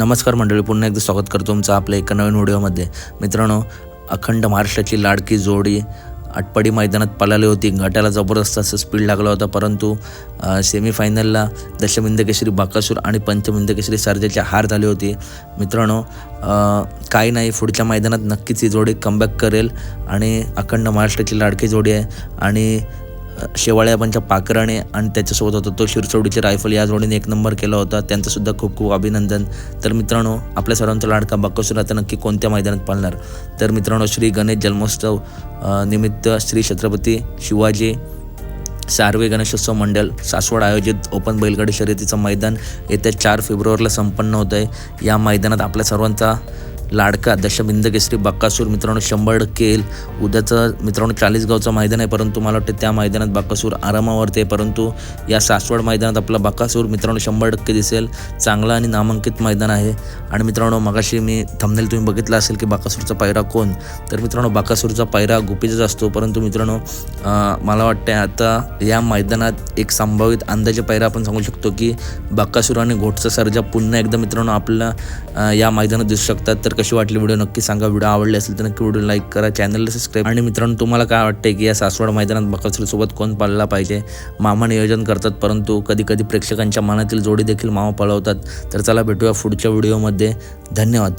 नमस्कार मंडळी पुन्हा एकदा स्वागत करतो तुमचं आपल्या एका नवीन व्हिडिओमध्ये. मित्रांनो अखंड महाराष्ट्राची लाडकी जोडी आटपाडी मैदानात पळाली होती. गटाला जबरदस्त असं स्पीड लागला होता परंतु सेमीफायनलला दशमिंद बाकासूर आणि पंचमिंद केसरी हार झाली होती. मित्रांनो काही नाही पुढच्या मैदानात नक्कीच ही जोडी कमबॅक करेल आणि अखंड महाराष्ट्राची लाडकी जोडी आहे. आणि शेवाळ्यापणच्या पाकराने आणि त्याच्यासोबत होता तो शिरचोडीचे रायफल या जोडीने एक नंबर केला होता. त्यांचंसुद्धा खूप खूप अभिनंदन. तर मित्रांनो आपल्या सर्वांचा लाडका बक्कासूर आता नक्की कोणत्या मैदानात पाळणार? तर मित्रांनो श्री गणेश जन्मोत्सव निमित्त श्री छत्रपती शिवाजी सार्वे गणेशोत्सव मंडळ सासवड आयोजित ओपन बैलगाडी शर्यतीचं मैदान येत्या चार फेब्रुवारीला संपन्न होत आहे या मैदानात आपल्या सर्वांचा लाडका दशबिंद केसरी बक्कासूर मित्रांनो शंभर टक्के येईल उद्याचं मित्रांनो चाळीसगावचं मैदान आहे परंतु मला वाटतं त्या मैदानात बाक्कासूर आरामावरती आहे परंतु या सासवड मैदानात आपला बाक्कासूर मित्रांनो शंभर टक्के दिसेल. चांगलं आणि नामांकित मैदान आहे. आणि मित्रांनो मगाशी मी थंबनेल तुम्ही बघितलं असेल की बाकासूरचा पायरा कोण? तर मित्रांनो बाकासूरचा पायरा गुपितच असतो परंतु मित्रांनो मला वाटतं आता या मैदानात एक संभावित अंदाजे पायरा आपण सांगू शकतो की बाकासूर आणि घोटचा सर्जा पुन्हा एकदा मित्रांनो आपल्याला या मैदानात दिसू शकतात. तर कशी वाटली व्हिडिओ नक्की सांगा. व्हिडिओ आवडले असेल तर नक्की व्हिडिओ लाईक करा चॅनलला सबस्क्राईब आणि मित्रांनो तुम्हाला काय वाटते की या सासवड मैदानात बाकासूरसोबत कोण पाळला पाहिजे? मामा नियोजन करतात परंतु कधी कधी प्रेक्षकांच्या मनातील जोडी देखील मामा पळवतात. तर चला भेटूया पुढच्या व्हिडिओमध्ये धन्यवाद.